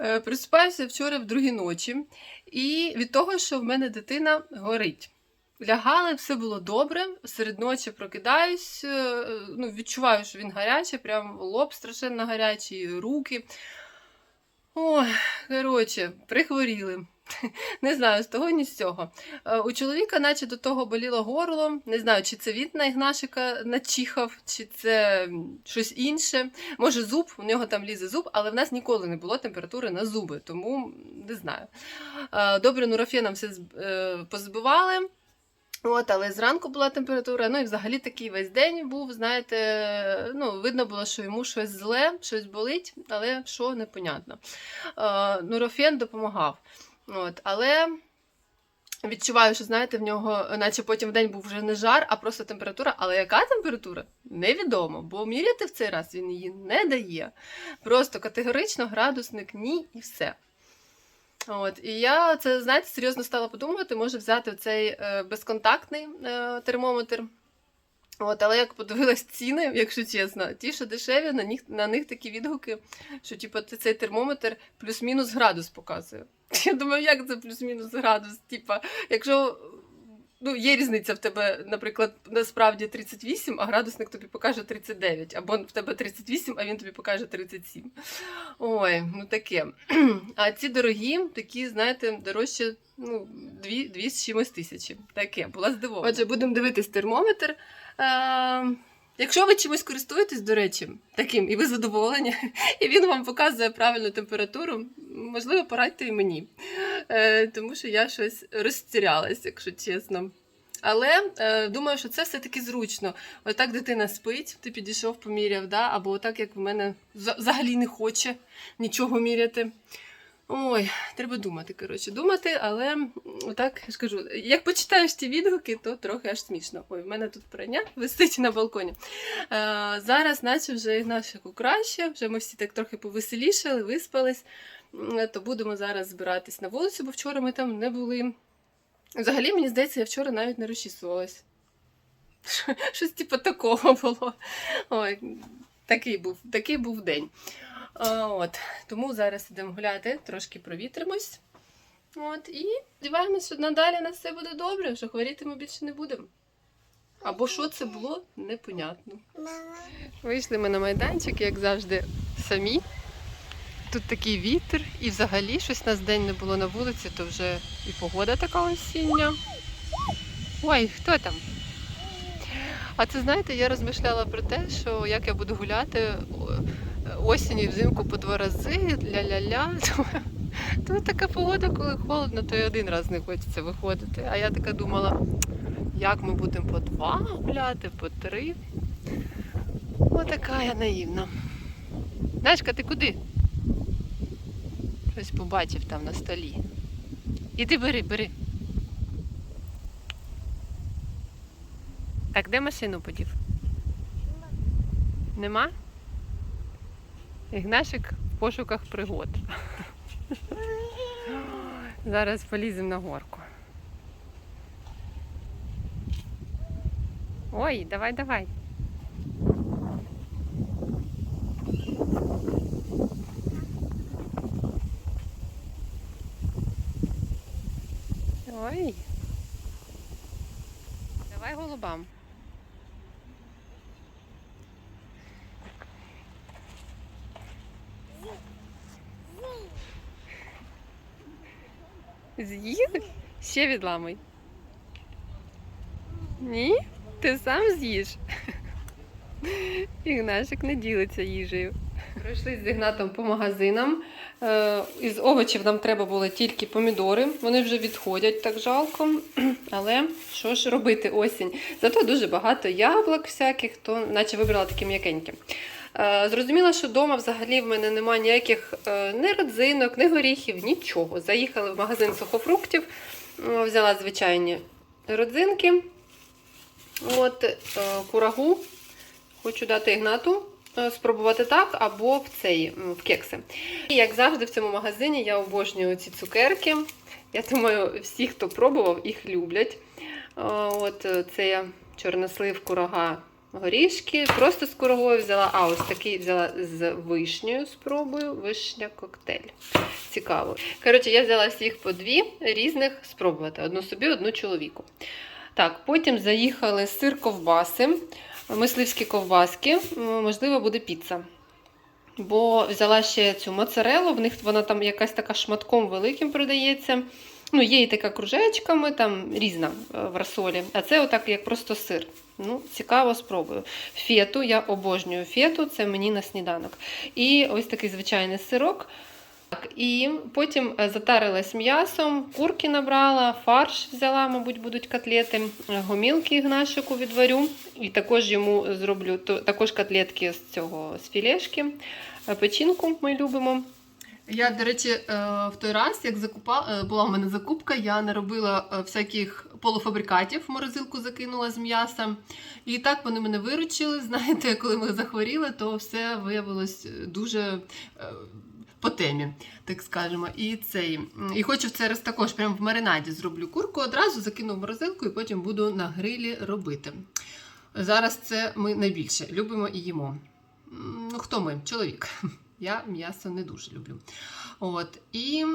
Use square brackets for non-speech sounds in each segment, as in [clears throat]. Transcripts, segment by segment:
Е, Просипаюся вчора в другій ночі, і від того, що в мене дитина горить. Лягали, все було добре. Серед ночі прокидаюсь, е, ну, відчуваю, що він гарячий, прям лоб страшенно гарячий, руки. Ой, коротше, прихворіли. [laughs] Не знаю, з того ні з цього. Е, У чоловіка, наче до того боліло горло. Не знаю, чи це він на Ігнашика начихав, чи це щось інше. Може, зуб, у нього там лізе зуб, але в нас ніколи не було температури на зуби, тому не знаю. Е, Добре, нурофеном все зб- е, позбивали. От, але зранку була температура, ну і взагалі такий весь день був, знаєте, ну, видно було, що йому щось зле, щось болить, але що непонятно. Нурофен допомагав. От, але відчуваю, що знаєте, в нього, наче потім в день був вже не жар, а просто температура. Але яка температура? Невідомо, бо міряти в цей раз він її не дає. Просто категорично градусник ні і все. От, і я це, знаєте, серйозно стала подумати, може взяти цей е, безконтактний е, термометр. От, але як подивилась ціни, якщо чесно, ті, що дешеві, на них, на них такі відгуки, що типу, цей термометр плюс-мінус градус показує. [laughs] Я думаю, як це плюс-мінус градус? Типа, якщо ну, є різниця в тебе, наприклад, насправді 38, а градусник тобі покаже 39, або в тебе 38, а він тобі покаже 37. Ой, ну таке. [clears throat] А ці дорогі, такі, знаєте, дорожче ну, дві, дві з чимось тисячі. Таке, була здивована. Отже, будемо дивитись термометр. Якщо ви чимось користуєтесь, до речі, таким, і ви задоволені, [laughs] і він вам показує правильну температуру, можливо, порадьте і мені. Е, тому що я щось розтірялась, якщо чесно. Але е, думаю, що це все-таки зручно. Отак дитина спить, ти підійшов, поміряв, да? або отак, як в мене взагалі не хоче нічого міряти. Ой, треба думати, коротше, думати, але м, отак я ж кажу, як почитаєш ті відгуки, то трохи аж смішно. Ой, в мене тут прання висить на балконі. Е, зараз, наче вже Ігнашику краще, вже ми всі так трохи повеселішали, виспались, то будемо зараз збиратись на вулицю, бо вчора ми там не були. Взагалі, мені здається, я вчора навіть не розчісувалась. Щось типу такого було. Ой, такий був, такий був день. От, тому зараз йдемо гуляти, трошки провітримось. От, і сподіваємося, що надалі на все буде добре, що хворіти ми більше не будемо. Або що це було, непонятно. Вийшли ми на майданчик, як завжди, самі. Тут такий вітер, і взагалі щось нас день не було на вулиці, то вже і погода така осіння. Ой, хто там? А це знаєте, я розмишляла про те, що як я буду гуляти осінь і взимку по два рази, ля-ля-ля. [laughs] То, то така погода, коли холодно, то й один раз не хочеться виходити. А я така думала, як ми будемо по два гуляти, по три. Отака я наївна. Дашка, ти куди? Щось побачив там на столі. Іди бери, бери. Так, де машину подів? Нема? Ігнашик в пошуках пригод. Зараз поліземо на горку. Ой, давай, давай. Ой. Давай голубам. З'їв? Ще відламуй. Ні? Ти сам з'їш? Ігнашик не ділиться їжею. Пройшли з Ігнатом по магазинам. Е, Із овочів нам треба було тільки помідори. Вони вже відходять, так жалко. Але що ж робити осінь? Зато дуже багато яблук всяких, то наче вибрала такі м'якенькі. Е, Зрозуміла, що вдома взагалі в мене немає ніяких е, ні родзинок, ні горіхів, нічого. Заїхала в магазин сухофруктів, взяла звичайні родзинки. От, е, курагу хочу дати Ігнату спробувати так, або в цей в кекси. І як завжди, в цьому магазині я обожнюю ці цукерки. Я думаю, всі, хто пробував, їх люблять. От це чорнослив курага горішки. Просто з курагою взяла, а ось такий взяла з вишнею, спробую. Вишня коктейль. Цікаво. Коротше, я взяла всіх по дві різних спробувати. Одну собі, одну чоловіку. Так, потім заїхали сир ковбаси, мисливські ковбаски, можливо, буде піца. Бо взяла ще цю моцарелу, в них вона там якась така шматком великим продається. Ну, є і така кружечками, там різна е, в расолі. А це отак, як просто сир. Ну, цікаво, спробую. Фету, я обожнюю фету, це мені на сніданок. І ось такий звичайний сирок. Так, і потім е, затарилась м'ясом, курки набрала, фарш взяла, мабуть, будуть котлети, е, гомілки Ігнашику відварю. І також йому зроблю також котлетки з цього з філешки. Печінку ми любимо. Я, до речі, е, в той раз, як закупа... е, була в мене закупка, я наробила е, всяких полуфабрикатів, морозилку закинула з м'яса. І так вони мене виручили. [laughs] Знаєте, коли ми захворіли, то все виявилось дуже по темі, так скажемо. І цей. І хочу в цей раз також прямо в маринаді зроблю курку, одразу закину в морозилку і потім буду на грилі робити. Зараз це ми найбільше любимо і їмо. Ну, хто ми? Чоловік. [laughs] Я м'ясо не дуже люблю. От. І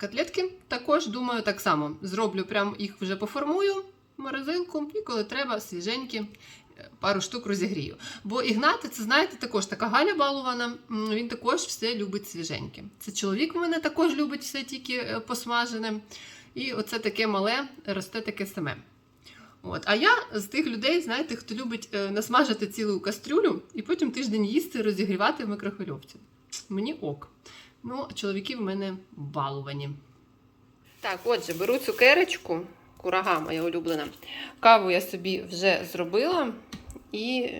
котлетки також, думаю, так само. Зроблю прям їх вже поформую в морозилку, і коли треба, свіженькі, е, пару штук розігрію. Бо Ігнати, це знаєте, також така Галя балувана, він також все любить свіженьке. Це чоловік у мене також любить все тільки е, посмажене. І оце таке мале росте таке саме. От. А я з тих людей, знаєте, хто любить е, насмажити цілу кастрюлю і потім тиждень їсти, розігрівати в микрохвильовці. Мені ок. Ну, чоловіки в мене балувані. Так, отже, беру цукерочку, курага моя улюблена. Каву я собі вже зробила і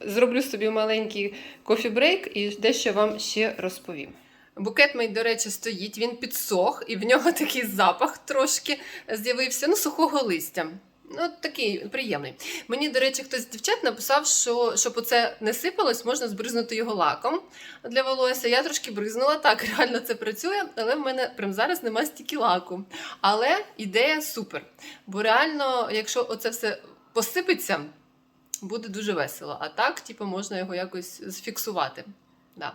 зроблю собі маленький кофі-брейк і дещо вам ще розповім. Букет мій, до речі, стоїть, він підсох, і в нього такий запах трошки з'явився, ну, сухого листя. Ну, такий приємний. Мені, до речі, хтось з дівчат написав, що щоб оце не сипалось, можна збризнути його лаком для волосся. Я трошки бризнула, так, [laughs] реально це працює, але в мене прямо зараз немає стільки лаку. Але ідея супер. Бо реально, якщо оце все посипеться, буде дуже весело. А так, типу, можна його якось зфіксувати. Да.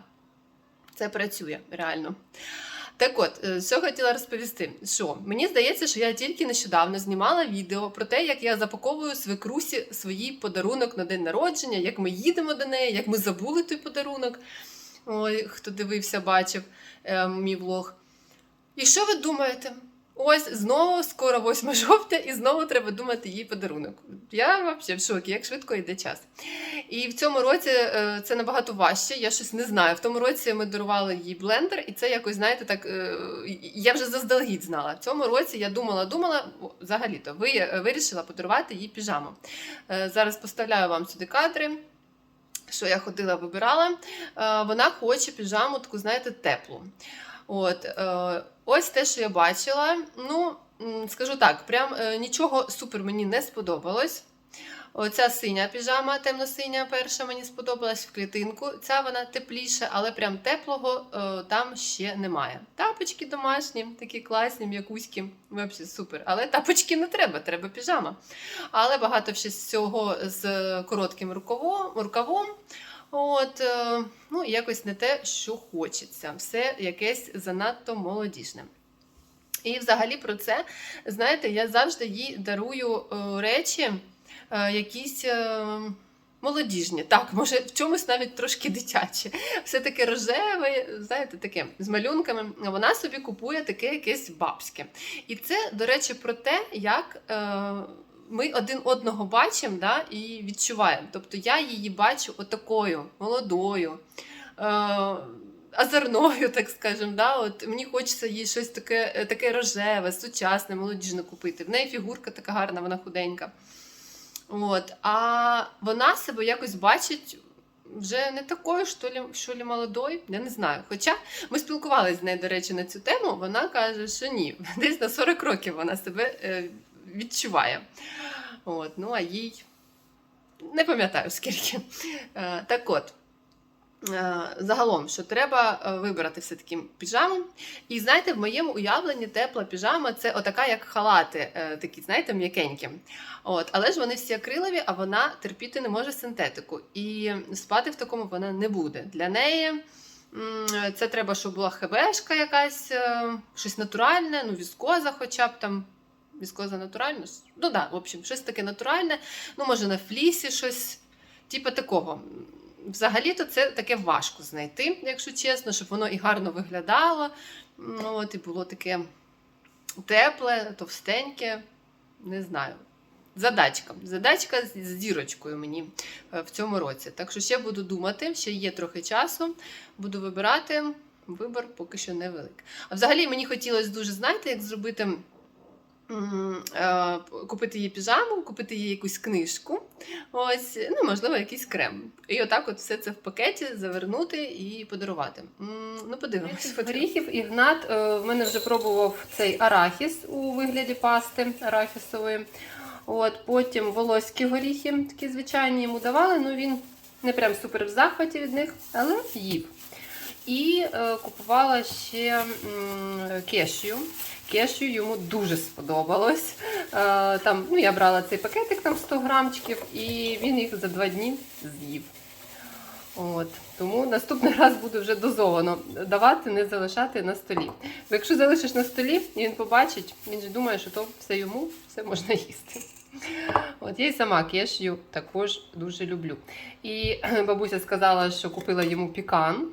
Це працює реально. Так от, е, що хотіла розповісти, що мені здається, що я тільки нещодавно знімала відео про те, як я запаковую свекрусі свій подарунок на день народження, як ми їдемо до неї, як ми забули той подарунок. Ой, хто дивився, бачив е, мій влог. І що ви думаєте? Ось знову скоро 8 [laughs] жовтня, і знову треба думати їй подарунок. Я взагалі в шокі, як швидко йде час. І в цьому році е, це набагато важче. Я щось не знаю. В тому році ми дарували їй блендер, і це якось, знаєте, так е, я вже заздалегідь знала. В цьому році я думала, думала, взагалі-то ви, е, вирішила подарувати їй піжаму. Зараз поставляю вам сюди кадри. Що я ходила, вибирала. Вона хоче піжаму, таку, знаєте, теплу. От, е, ось те, що я бачила. Ну, скажу так, прям е, нічого супер мені не сподобалось. Оця синя піжама, темно-синя перша мені сподобалась в клітинку. Ця вона тепліша, але прям теплого е, там ще немає. Тапочки домашні, такі класні, м'якуські, взагалі супер. Але тапочки не треба, треба піжама. Але багато ще всього з коротким рукавом. От, е, ну, якось не те, що хочеться. Все якесь занадто молодіжне. І взагалі про це, знаєте, я завжди їй дарую е, речі, е, якісь молодіжні. Так, може, в чомусь навіть трошки дитячі. Все таке рожеве, знаєте, таке з малюнками. Вона собі купує таке якесь бабське. І це, до речі, про те, як. Е, ми один одного бачимо да, і відчуваємо. Тобто я її бачу отакою, молодою, е, озерною, [laughs] так скажемо. Да? Мені хочеться їй щось таке, таке рожеве, сучасне, молодіжне купити. В неї фігурка така гарна, вона худенька. От. А вона себе якось бачить. Вже не такою, що лі, що лі молодою, я не знаю. Хоча ми спілкувалися з нею, до речі, на цю тему. Вона каже, що ні, [laughs] десь на 40 років вона себе е, відчуває. От, ну а їй не пам'ятаю скільки. Е, так от. Е, Загалом, що треба е, вибрати все-таки піжаму. І знаєте, в моєму уявленні тепла піжама це отака, як халати, такі, знаєте, м'якенькі. От, але ж вони всі акрилові, а вона терпіти не може синтетику. І спати в такому вона не буде. Для неї це треба, щоб була хебешка якась, щось натуральне, ну, віскоза, хоча б там. Віскоза натуральна? Ну да, в общем, щось таке натуральне. Ну, може, на флісі щось, типу такого. Взагалі-то це таке важко знайти, якщо чесно, щоб воно і гарно виглядало. Ну, от, і було таке тепле, товстеньке. Не знаю. Задачка. Задачка з дірочкою мені е, в цьому році. Так що ще буду думати, ще є трохи часу. Буду вибирати. Вибір поки що невеликий. А взагалі мені хотілося дуже, знаєте, як зробити. Е, Купити їй піжаму, купити їй якусь книжку, ось, ну, можливо, якийсь крем. І отак от все це в пакеті завернути і подарувати. Ну, подивимось. Горіхів Ігнат е, в мене вже пробував цей арахіс у вигляді пасти арахісової. От, потім волоські горіхи, такі звичайні йому давали, ну він не прям супер в захваті від них, але їв. І е, купувала ще м, кешю. Кешю йому дуже сподобалось. Е, там, ну, я брала цей пакетик там 100 грамчиків, і він їх за два дні з'їв. От. Тому наступний [laughs] раз буду вже дозовано давати, не залишати на столі. Бо якщо залишиш на столі, і він побачить, він же думає, що то все йому, все можна [laughs] їсти. От я і сама кешю також дуже люблю. І [clears throat] бабуся сказала, що купила йому пікан.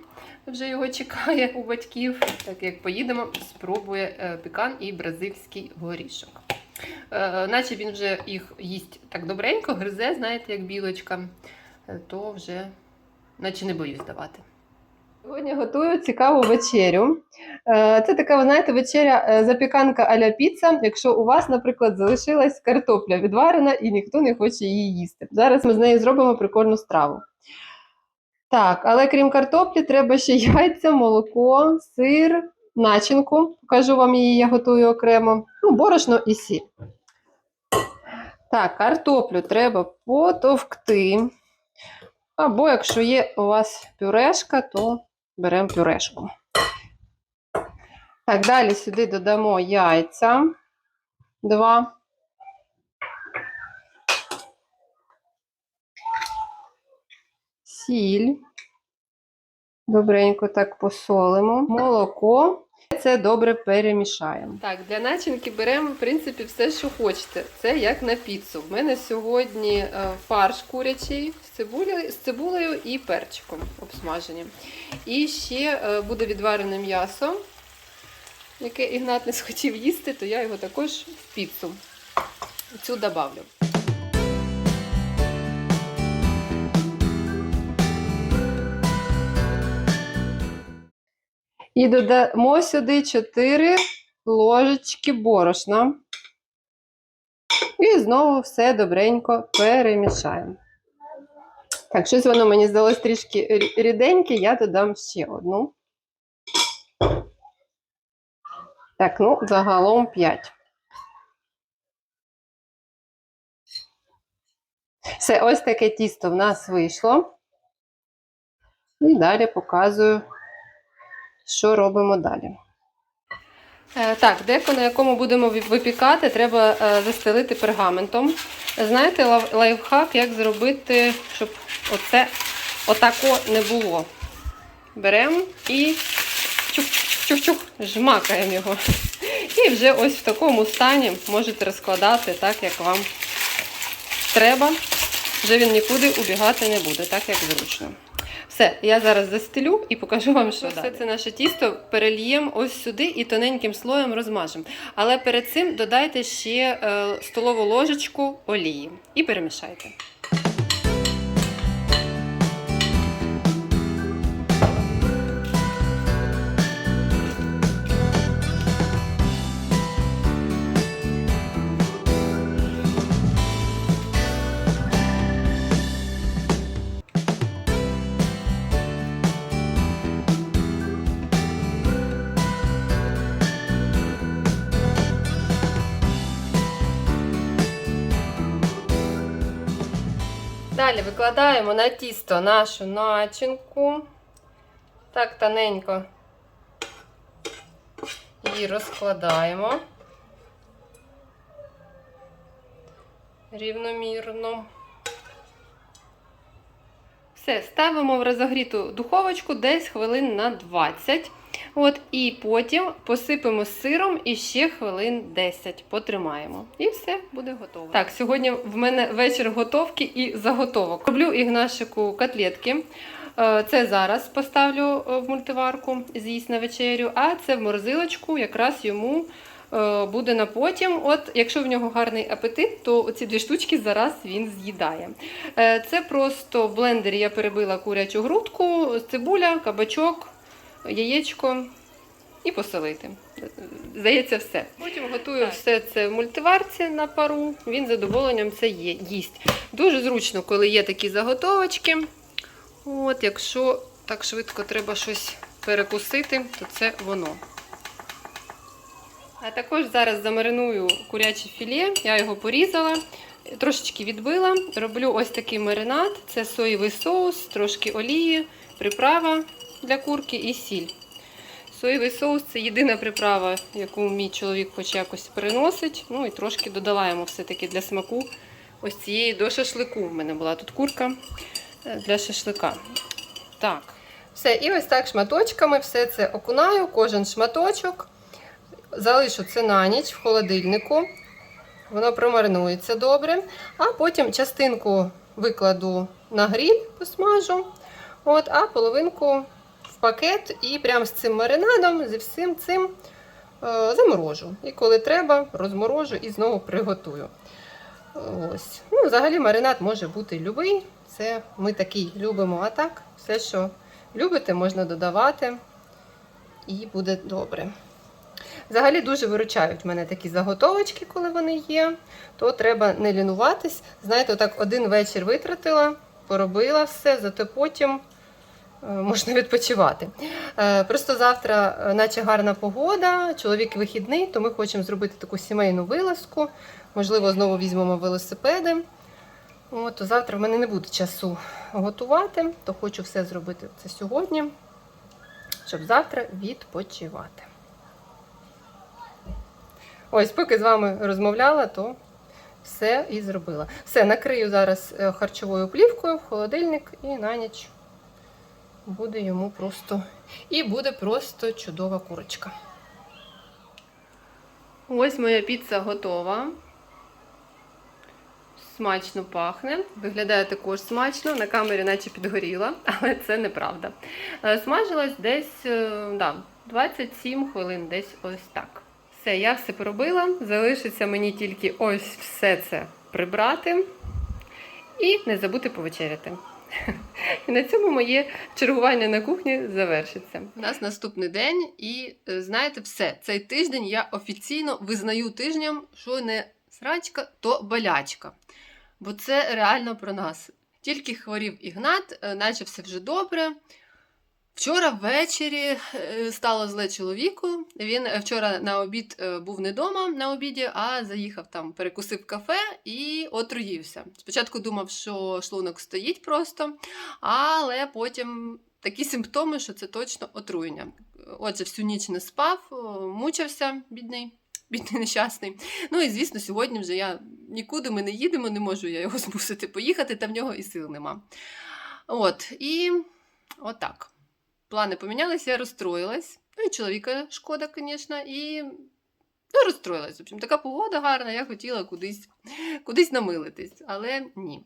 Вже його чекає у батьків. Так як поїдемо, спробує е, пікан і бразильський горішок. Е, Наче він вже їх їсть так добренько, гризе, знаєте, як білочка, Е, то вже наче не боюсь давати. Сьогодні готую цікаву вечерю. Це така, ви знаєте, вечеря запіканка а-ля піца, якщо у вас, наприклад, залишилась картопля відварена і ніхто не хоче її їсти. Зараз ми з нею зробимо прикольну страву. Так, але крім картоплі, треба ще [laughs] яйця, молоко, сир, начинку. Покажу вам її, я готую окремо. Ну, борошно і сіль. Так, картоплю треба потовкти. Або якщо є у вас пюрешка, то беремо пюрешку. Так, далі сюди додамо яйця. Два. Сіль. Добренько так посолимо. Молоко. Це добре перемішаємо. Так, для начинки беремо, в принципі, все, що хочете. Це як на піцу. В мене сьогодні е, фарш курячий з цибулею, з цибулею і перчиком обсмаженим. І ще е, буде відварене м'ясо, яке Ігнат не схотів їсти, то я його також в піцу. Цю добавлю. І додамо сюди 4 ложечки борошна. І знову все добренько перемішаємо. Так, щось воно мені здалось трішки рі- ріденьке, я додам ще одну. Так, ну, загалом 5. Все, ось таке тісто в нас вийшло. І далі показую що робимо далі? Е, Так, деко, на якому будемо випікати, треба е, застелити пергаментом. Знаєте, лайфхак, як зробити, щоб оце отако не було. Беремо і чух-чух-чух, жмакаємо його. І вже ось в такому стані можете розкладати так, як вам треба. Вже він нікуди убігати не буде, так як зручно. Все, я зараз застелю і покажу вам, що все це наше тісто перельємо ось сюди і тоненьким слоєм розмажемо. Але перед цим додайте ще е, столову ложечку олії і перемішайте. Викладаємо на тісто нашу начинку. Так, тоненько її розкладаємо рівномірно. Все, ставимо в розогріту духовочку десь хвилин на 20. От, і потім посипемо сиром і ще хвилин 10 потримаємо. І все буде готово. Так, сьогодні в мене вечір готовки і заготовок. Роблю ігнашику котлетки. Е, Це зараз поставлю е, в мультиварку, з'їсть на вечерю, а це в морозилочку якраз йому е, буде на потім. От, якщо в нього гарний апетит, то ці дві штучки зараз він з'їдає. Це просто в блендері я перебила курячу грудку, цибуля, кабачок, яєчко і посолити. Здається, все. Потім готую все це в мультиварці на пару. Він з задоволенням це є, їсть. Дуже зручно, коли є такі заготовочки. От, якщо так швидко треба щось перекусити, то це воно. А також зараз замариную куряче філе, я його порізала, трошечки відбила. Роблю ось такий маринад: це соєвий соус, трошки олії, приправа для курки і сіль. Соєвий соус це єдина приправа, яку мій чоловік хоч якось переносить. Ну і трошки додала все-таки для смаку ось цієї до шашлику. У мене була тут курка е, для шашлика. Так. Все, і ось так шматочками все це окунаю, кожен шматочок. Залишу це на ніч в холодильнику. Воно промаринується добре. А потім частинку викладу на гріль, посмажу. От, а половинку пакет і прямо з цим маринадом, зі всім цим е, заморожу. І коли треба, розморожу і знову приготую. Ось. Ну, взагалі маринад може бути любий. Це ми такий любимо. А так, все, що любите, можна додавати. І буде добре. Взагалі дуже виручають в мене такі заготовочки, коли вони є. То треба не лінуватись. Знаєте, отак один вечір витратила, поробила все, зате потім можна відпочивати. Е, Просто завтра, е, наче гарна погода, чоловік вихідний, то ми хочемо зробити таку сімейну вилазку. Можливо, знову візьмемо велосипеди. От, то завтра в мене не буде часу готувати, то хочу все зробити це сьогодні, щоб завтра відпочивати. Ось, поки з вами розмовляла, то все і зробила. Все, накрию зараз е, харчовою плівкою в холодильник і на ніч буде йому просто. І буде просто чудова курочка. Ось моя піца готова. Смачно пахне. Виглядає також смачно. На камері наче підгоріла, але це неправда. Е, Смажилась десь е, да, 27 хвилин, десь ось так. Все, я все поробила. Залишиться мені тільки ось все це прибрати і не забути повечеряти. [laughs] І на цьому моє чергування на кухні завершиться. У нас наступний день, і е, знаєте, все. Цей тиждень я офіційно визнаю тижнем, що не срачка, то болячка. Бо це реально про нас. Тільки хворів Ігнат, е, наче все вже добре. Вчора ввечері е, стало зле чоловіку. Він е, вчора на обід е, був не вдома на обіді, а заїхав там, перекусив кафе і отруївся. Спочатку думав, що шлунок стоїть просто, але потім такі симптоми, що це точно отруєння. Отже, всю ніч не спав, мучився, бідний. Бідний нещасний. Ну і звісно, сьогодні вже я нікуди ми не їдемо, не можу я його [laughs] змусити поїхати, та в нього і сил нема. От, і отак. Плани помінялися, я розстроїлась. Ну і чоловіка шкода, звісно, і ну, розстроїлась. В общем, така погода гарна, я хотіла кудись, [laughs] кудись намилитись, але ні.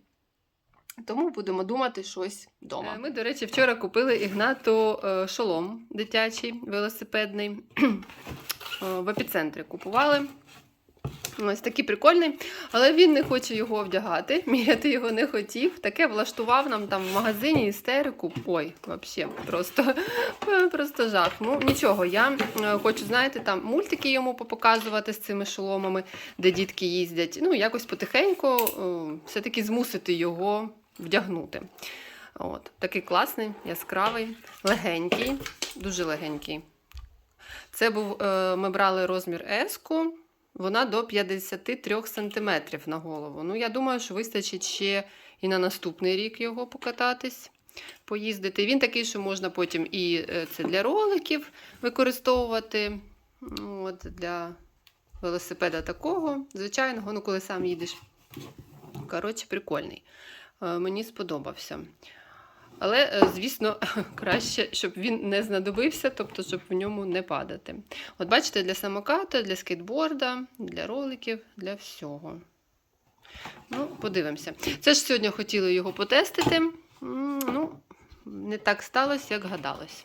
Тому будемо думати щось вдома. Ми, до речі, вчора купили Ігнату е, шолом дитячий, велосипедний. [clears throat] Е, В епіцентрі купували. Ось такий прикольний, але він не хоче його вдягати. [laughs] Міряти його не хотів. Таке влаштував нам там в магазині істерику. Ой, взагалі, просто, [laughs] просто жах. Ну нічого, я е, хочу, знаєте, там мультики йому показувати з цими шоломами, де дітки їздять. Ну, якось потихеньку е, все-таки змусити його вдягнути. От, Такий класний, яскравий, легенький, дуже легенький. Це був, е, ми брали розмір S-ку. Вона до 53 см на голову. Ну, я думаю, що вистачить ще і на наступний рік його покататись. поїздити. Він такий, що можна потім і е, це для роликів використовувати. От, для велосипеда такого, звичайного, ну коли сам їдеш. Коротше, прикольний. Е, Мені сподобався. Але, е, звісно, [laughs] краще, щоб він не знадобився, тобто, щоб в ньому не падати. От бачите, для самоката, для скейтборда, для роликів, для всього. Ну, подивимося. Це ж сьогодні хотіли його потестити. Ну, не так сталося, як гадалось.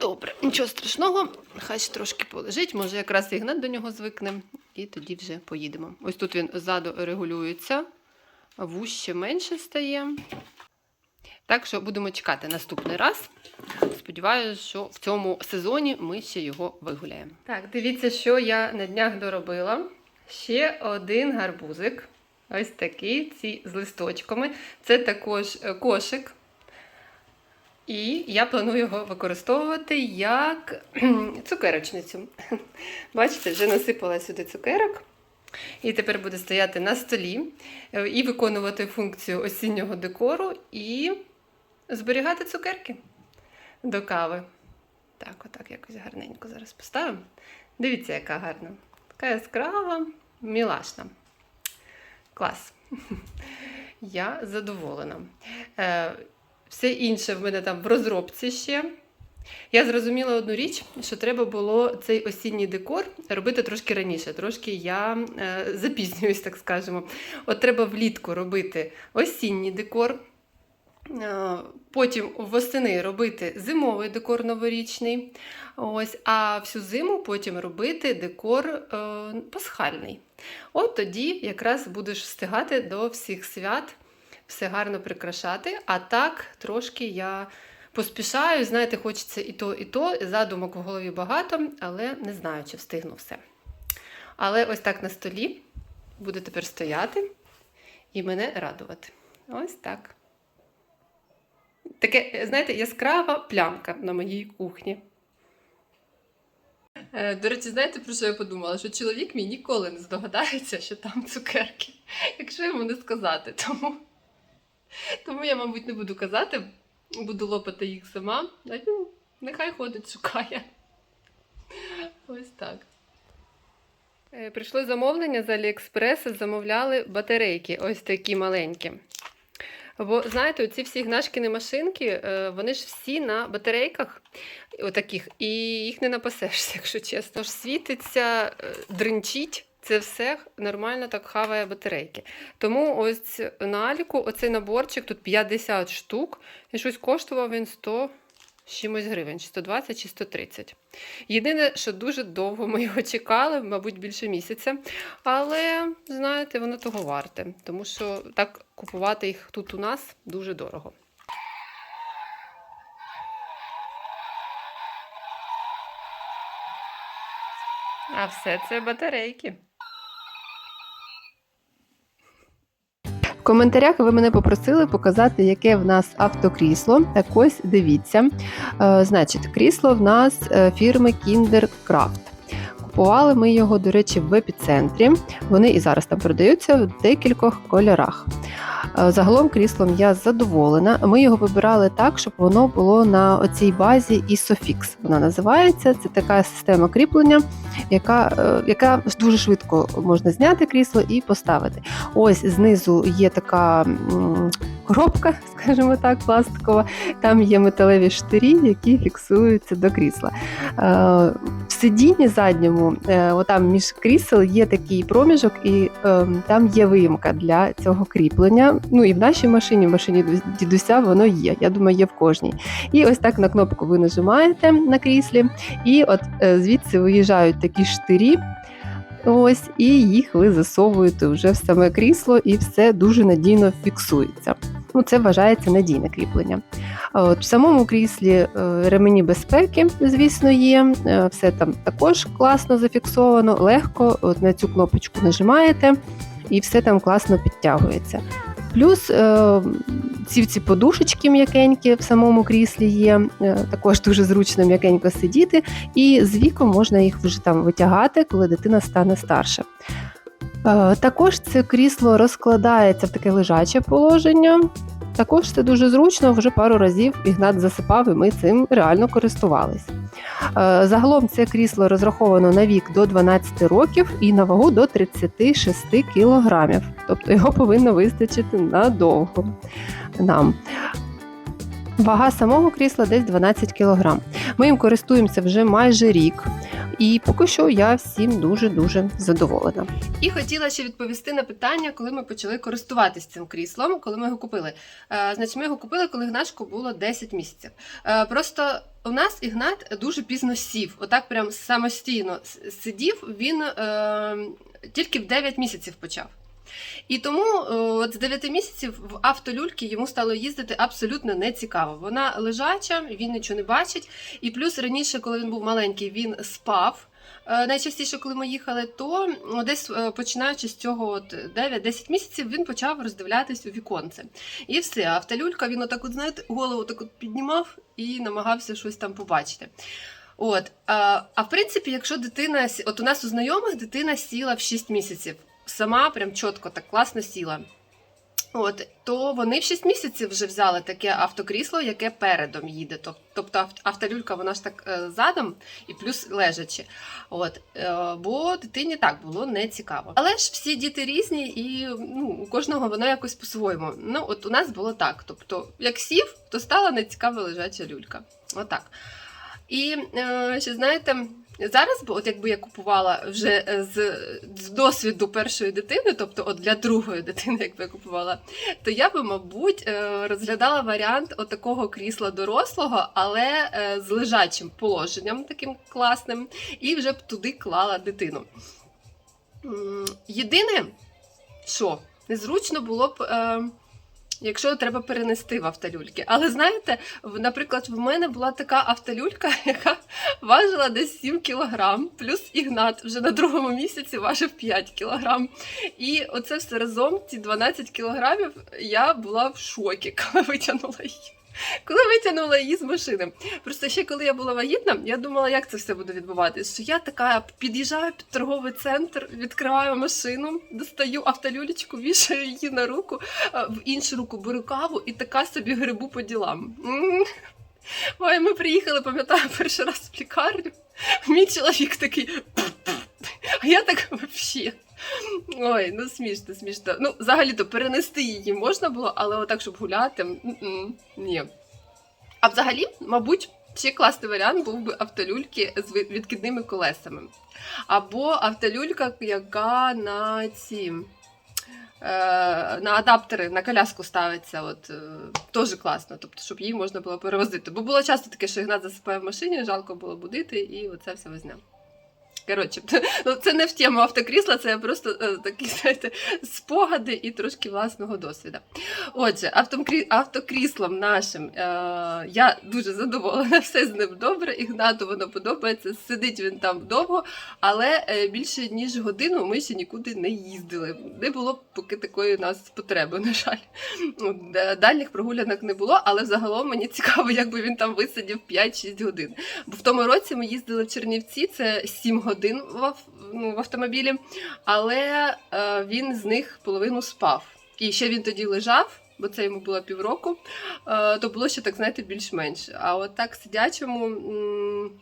Добре, нічого страшного, хай ще трошки полежить, може якраз Ігнат до нього звикне, і тоді вже поїдемо. Ось тут він ззаду регулюється, вуще менше стає. Так що будемо чекати наступний раз. Сподіваюся, що в цьому сезоні ми ще його вигуляємо. Так, дивіться, що я на днях доробила. Ще один гарбузик. Ось такий, ці з листочками. Це також е, кошик. І я планую його використовувати як цукерочницю. [laughs] Бачите, вже насипала сюди цукерок. І тепер буде стояти на столі е, і виконувати функцію осіннього декору і зберігати цукерки до кави. Так, отак якось гарненько зараз поставимо. Дивіться, яка гарна. Така яскрава, мілашна. Клас. [laughs] Я задоволена. Е, все інше в мене там в розробці ще. Я зрозуміла одну річ, що треба було цей осінній декор робити трошки раніше. Трошки я е, запізнююсь, так скажемо. От треба влітку робити осінній декор. Е, Потім восени робити зимовий декор новорічний. Ось, а всю зиму потім робити декор е, пасхальний. От тоді якраз будеш встигати до всіх свят все гарно прикрашати. А так трошки я поспішаю, знаєте, хочеться і то, і то. Задумок в голові багато, але не знаю, чи встигну все. Але ось так на столі буде тепер стояти і мене радувати. Ось так. Таке, знаєте, яскрава плямка на моїй кухні. Е, До речі, знаєте, про що я подумала? Що чоловік мій ніколи не здогадається, що там цукерки, якщо йому не сказати. Тому, тому я, мабуть, не буду казати, буду лопати їх сама. А він нехай ходить, шукає. Ось так. Е, Прийшло замовлення з Аліекспрес, замовляли батарейки, ось такі маленькі. Бо знаєте, ці всі гнашкіни машинки, е, вони ж всі на батарейках отаких, і їх не напасешся, [laughs] якщо чесно. Тож світиться, е, дринчить, це все нормально так хаває батарейки. Тому ось на Аліку оцей наборчик, тут 50 штук, і щось коштував він 100 з чимось гривень, чи 120 чи 130. Єдине, що дуже довго ми його чекали, мабуть, більше місяця. Але, знаєте, воно того варте, тому що так купувати їх тут у нас дуже дорого. А все це батарейки. Коментарях ви мене попросили показати, яке в нас автокрісло. Так ось дивіться. Е, значить, крісло в нас фірми фірми Kindercraft. Купували ми його, до речі, в епіцентрі. Вони і зараз там продаються в декількох кольорах. Е, Загалом кріслом я задоволена. Ми його вибирали так, щоб воно було на оцій базі ISOFIX. Вона називається. Це така система кріплення, яка, е, яка дуже швидко можна зняти крісло і поставити. Ось знизу є така коробка, [laughs] скажімо так, пластикова. Там є металеві штирі, які фіксуються до крісла. Е, В сидінні задньому, е, отам між крісел є такий проміжок, і е, там є виїмка для цього кріплення. Ну і в нашій машині, в машині дідуся, воно є. Я думаю, є в кожній. І ось так на кнопку ви нажимаєте на кріслі, і от звідси виїжджають такі штирі. Ось, і їх ви засовуєте вже в саме крісло, і все дуже надійно фіксується. Ну, це вважається надійне кріплення. От, в самому кріслі е, ремені безпеки, звісно, є. Е, Все там також класно зафіксовано, легко. От на цю кнопочку нажимаєте, і все там класно підтягується. Плюс е, ці, ці подушечки м'якенькі в самому кріслі є, також дуже зручно м'якенько сидіти, і з віком можна їх вже там витягати, коли дитина стане старше. Е, Також це крісло розкладається в таке лежаче положення. Також це дуже зручно, вже пару разів Ігнат засипав, і ми цим реально користувались. Е, Загалом це крісло розраховано на вік до 12 років і на вагу до 36 кілограмів. Тобто його повинно вистачити надовго нам. Вага самого крісла десь 12 кг. Ми їм користуємося вже майже рік, і поки що я всім дуже-дуже задоволена. І хотіла ще відповісти на питання, коли ми почали користуватись цим кріслом, коли ми його купили. Е, значить, ми його купили, коли Гнашку було 10 місяців. Е, просто у нас Ігнат дуже пізно сів, отак прям самостійно сидів. Він е, тільки в 9 місяців почав. І тому е, от з 9 місяців в автолюльки йому стало їздити абсолютно не цікаво. Вона лежача, він нічого не бачить. І плюс раніше, коли він був маленький, він спав. Е, Найчастіше, коли ми їхали, то десь е, починаючи з цього от 9-10 місяців, він почав роздивлятись у віконце. І все, автолюлька, він отак, от, знаєте, голову так от піднімав і намагався щось там побачити. От, а, а в принципі, якщо дитина от у нас у знайомих дитина сіла в 6 місяців, сама прям чітко так класно сіла. От, то вони в 6 місяців вже взяли таке автокрісло, яке передом їде. Тоб- Тобто автолюлька, вона ж так е, задом і плюс лежачи. От, е, бо дитині так було не цікаво. Але ж всі діти різні, і ну, у кожного воно якось по-своєму. Ну, от у нас було так. Тобто, як сів, то стала нецікава лежача люлька. Отак. І е, ще знаєте, зараз, бо от якби я купувала вже е, з, з досвіду першої дитини, тобто от для другої дитини, якби я купувала, то я би, мабуть, е, розглядала варіант от такого крісла дорослого, але е, з лежачим положенням таким класним, і вже б туди клала дитину. Єдине, що незручно було б. Якщо треба перенести в автолюльки. Але знаєте, наприклад, в мене була така автолюлька, [laughs] яка важила десь 7 кілограм, плюс Ігнат вже на другому місяці важив 5 кілограм. І оце все разом, ці 12 кілограмів, я була в шокі, [laughs] коли витягнула її. Коли витягнула її з машини. Просто ще коли я була вагітна, я думала, як це все буде відбуватись. Що я така під'їжджаю під торговий центр, відкриваю машину, достаю автолюлечку, вішаю її на руку, в іншу руку беру каву і така собі грибу по ділам. Ой, ми приїхали, пам'ятаю, перший раз в лікарню. Мій чоловік такий. А я так взагалі. Ой, ну смішно, смішно. Ну, взагалі-то перенести її можна було, але отак, щоб гуляти, ні. А взагалі, мабуть, ще класний варіант був би автолюльки з відкидними колесами. Або автолюлька, яка на ці. е, На адаптери на коляску ставиться, от е, теж класно, тобто, щоб її можна було перевозити. Бо було часто таке, що Ігнат засипає в машині, жалко було будити, і оце все возня. Коротше, [laughs] ну це не в тему автокрісла, це просто е, такі, [laughs] знаєте, спогади і трошки власного досвіду. Отже, автокрі... автокріслом нашим е, я дуже задоволена, [laughs] все з ним добре. Ігнату воно подобається. Сидить він там довго, але е, більше ніж годину ми ще нікуди не їздили. Не було поки такої у нас потреби, на жаль. Дальніх прогулянок не було, але загалом мені цікаво, як би він там висидів 5-6 годин. Бо в тому році ми їздили в Чернівці, це 7 годин в, ну, в автомобілі, але е, він з них половину спав. І ще він тоді лежав, бо це йому було півроку, е, то було ще так, знаєте, більш-менш. А от так сидячому,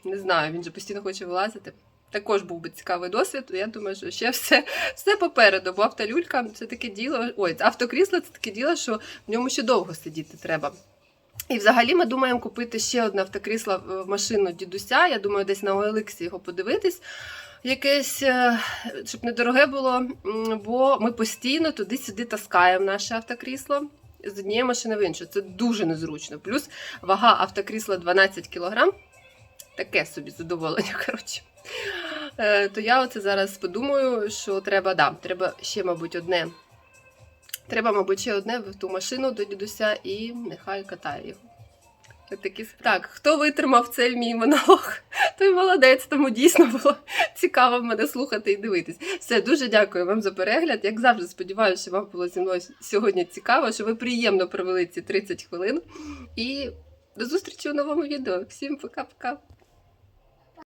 не знаю, він же постійно хоче вилазити. Також був би цікавий досвід. Я думаю, що ще все, все попереду, бо автолюлька це таке діло. Ой, автокрісло це таке діло, що в ньому ще довго сидіти треба. І взагалі ми думаємо купити ще одне автокрісло в машину дідуся. Я думаю, десь на OLX його подивитись. Якесь, е, щоб недороге було, бо ми постійно туди-сюди таскаємо наше автокрісло з однієї машини в іншу. Це дуже незручно. Плюс вага автокрісла 12 кг. Таке собі задоволення, [laughs] коротше. Е, То я оце зараз подумаю, що треба, да, треба ще, мабуть, одне. Треба, мабуть, ще одне в ту машину до дідуся і нехай катає його. Такі так, хто витримав цей мій монолог, [laughs] той молодець, тому дійсно було [laughs] цікаво мене слухати і дивитись. Все, дуже дякую вам за перегляд. Як завжди, сподіваюся, що вам було зі мною сьогодні цікаво, що ви приємно провели ці 30 хвилин. І до зустрічі у новому відео. Всім пока-пока.